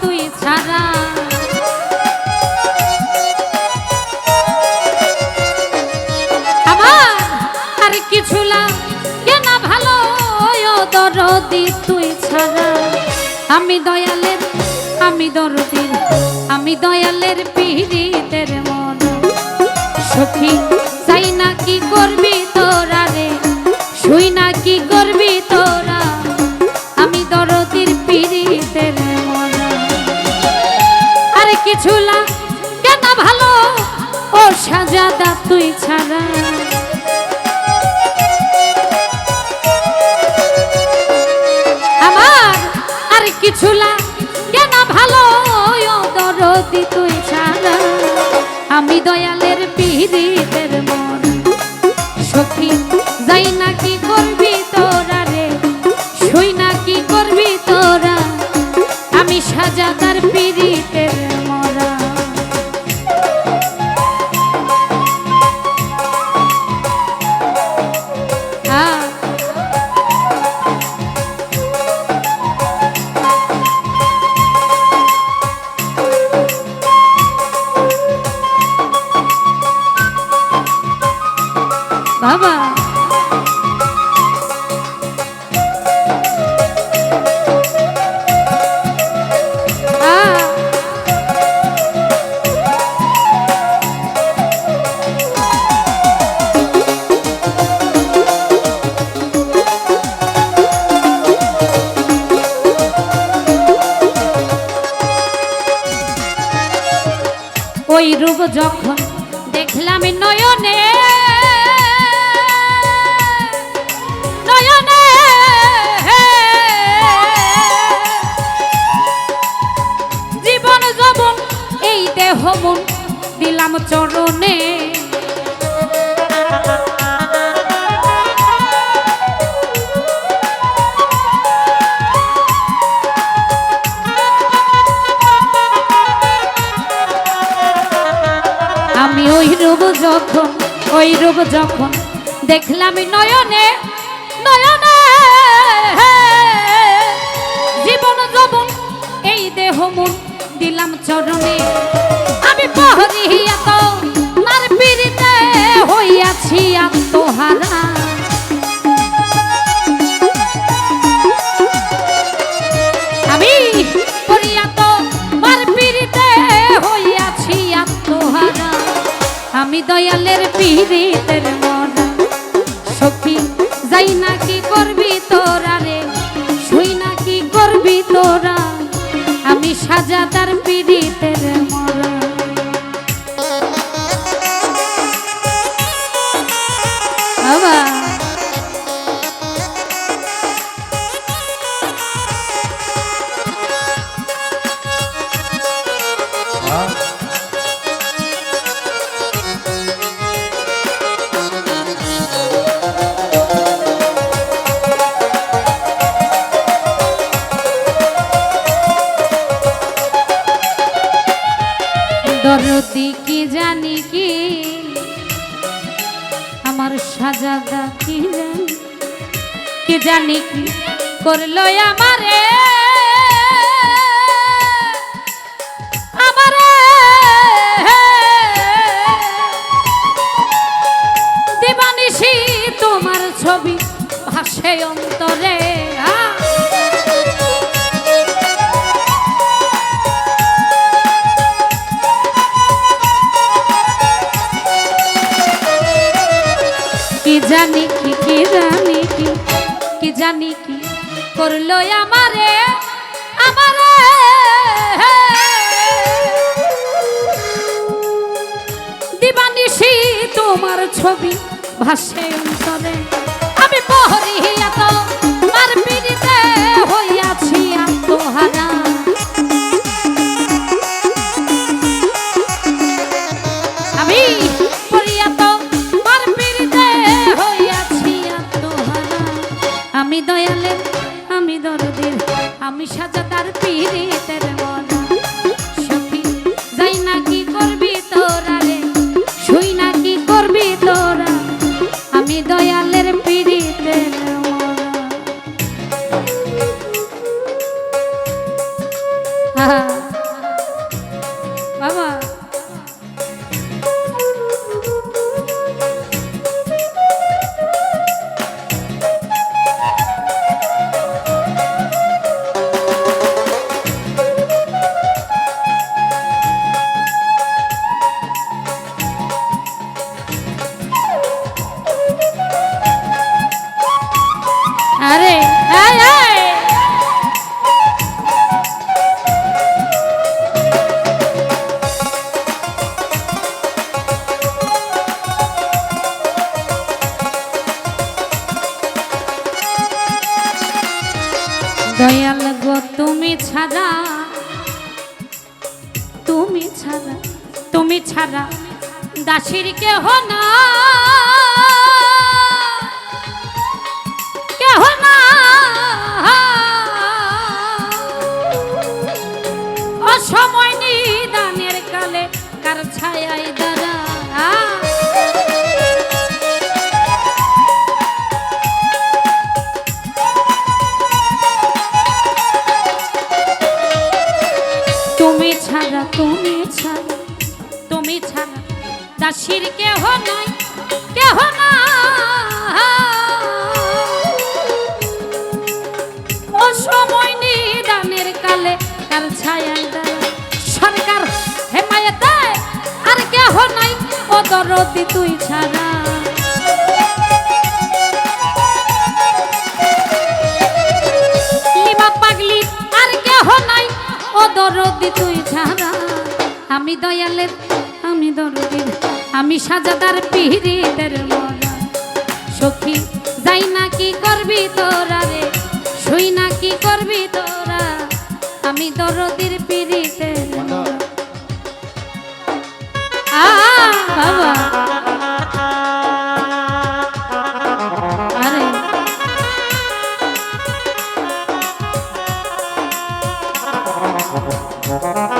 তুই ছাড়া। আমার আর কিছু লাগে না ভালো দরদি তুই ছাড়া। আমি দয়ালের, আমি দরদির, আমি দয়ালের পিড়িতের মন। সখী চাই না কি করবি তোরা কিছু লাগে কেন ভালো? ও সাজাদা তুই ছাড়া। আমার আর কিছু লা কেন ভালো? দরদি তুই ছাড়া। আমি দয়ালের পিড়িতের চরণে। আমি ওই রূপ যখন, ওই রূপ যখন দেখলাম নয়নে নয়নে। জীবন যবন, এই দেহ মন দিলাম চরণে। আমি সাজাদার দরদি কি জানি কি? আমার সাজাদা কি জানি? কি জানি কি করল ছবি ভাসে অন্তরে। করল আমারে আমারে দিবানিসি তোমার ছবি ভাসে অন্তরে। আমি পহরিয়া করবি তোরা? আমি দয়ালের পিড়িতের ছাড়া। তুমি ছাড়া তুমি ছাড়া দাসির কেহ না ছাড়া তুমি ছাড়া তুমি ছাড়া দাসির কেহ নাই, কেহ না ও সময় নিদানের কালে কার ছায়ায় দাঁড়া সরকার হেমায়ে দেয় আর কেহ নাই ও দরদি তুই ছাড়া। দরদি তুই ছাড়া। আমি দয়ালের আমি দরদির আমি সাজাদার পিহিরিদের মরা সখী যাই না কি করবি তোরা রে? শুই না কি করবি তোরা? আমি দরদির পিড়িতের মরা আ বাবা। আরে। আ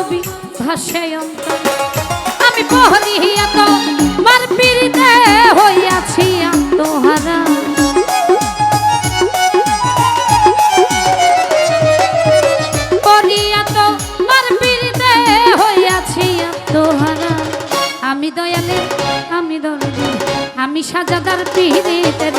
ছবি ভাসে আমি পহরিয়া তো মার পিড়িতে হইয়াছি আত্মহারা। পিড়িতে আমি দয়ালে, আমি দরদি, আমি সাজাদার পিড়িতের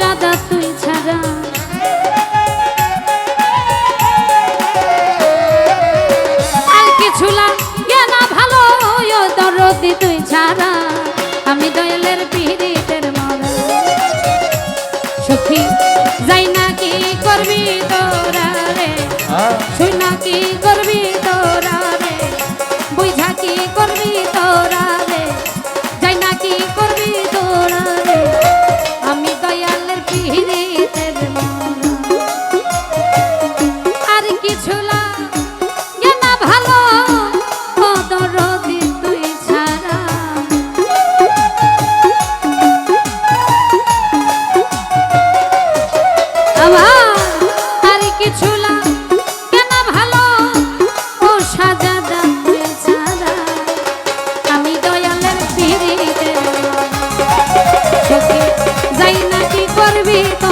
সাজাদা তুই ছাড়া। আর কিছু না ভালো দরদি, তুই ছাড়া। আমি দয়ালের পিড়িতের মরা। সখী, যাই না কি করবি তোরা রে? কি vida